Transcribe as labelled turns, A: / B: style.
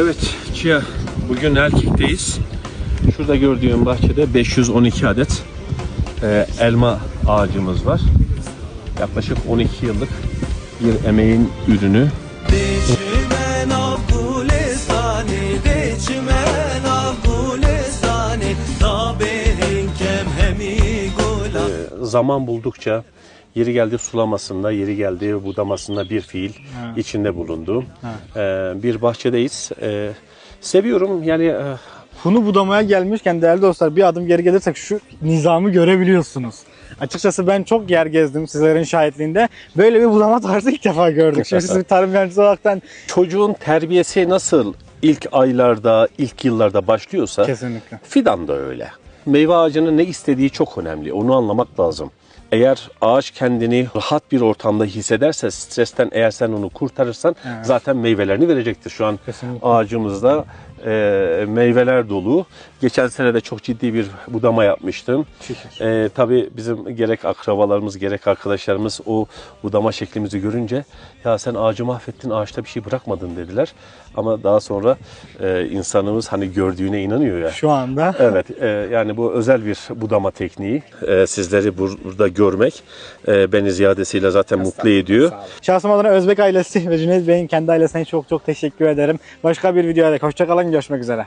A: Evet Chia bugün erkekteyiz. Şurada gördüğüm bahçede 512 adet e, elma ağacımız var. Yaklaşık 12 yıllık bir emeğin ürünü. E, zaman buldukça yeri geldi sulamasında, yeri geldi budamasında bir fiil içinde bulundu. E, bir bahçedeyiz. E, seviyorum yani e,
B: Bunu budamaya gelmişken değerli dostlar bir adım geri gelirsek şu nizamı görebiliyorsunuz. Açıkçası ben çok yer gezdim sizlerin şahitliğinde. Böyle bir budama tarzı ilk defa gördük. Şimdi siz bir tarım mühendisi olaraktan
A: çocuğun terbiyesi nasıl ilk aylarda, ilk yıllarda başlıyorsa
B: kesinlikle.
A: Fidan da öyle. Meyve ağacının ne istediği çok önemli. Onu anlamak lazım. Eğer ağaç kendini rahat bir ortamda hissederse, stresten eğer sen onu kurtarırsan
B: Evet.
A: zaten meyvelerini verecektir. Şu an
B: Kesinlikle.
A: ağacımızda e, meyveler dolu. Geçen sene de çok ciddi bir budama yapmıştım.
B: Şükür.
A: E, tabii bizim gerek akrabalarımız gerek arkadaşlarımız o budama şeklimizi görünce ya sen ağacı mahvettin ağaçta bir şey bırakmadın dediler. Ama daha sonra e, insanımız hani gördüğüne inanıyor ya.
B: Şu anda
A: Evet, e, yani bu özel bir budama tekniği. E, sizleri bur- burada görmek e, beni ziyadesiyle zaten mutlu ediyor.
B: şahsım adına Özbek ailesi ve Cüneyt Bey'in kendi ailesine çok çok teşekkür ederim. Başka bir videoda hoşçakalın görüşmek üzere.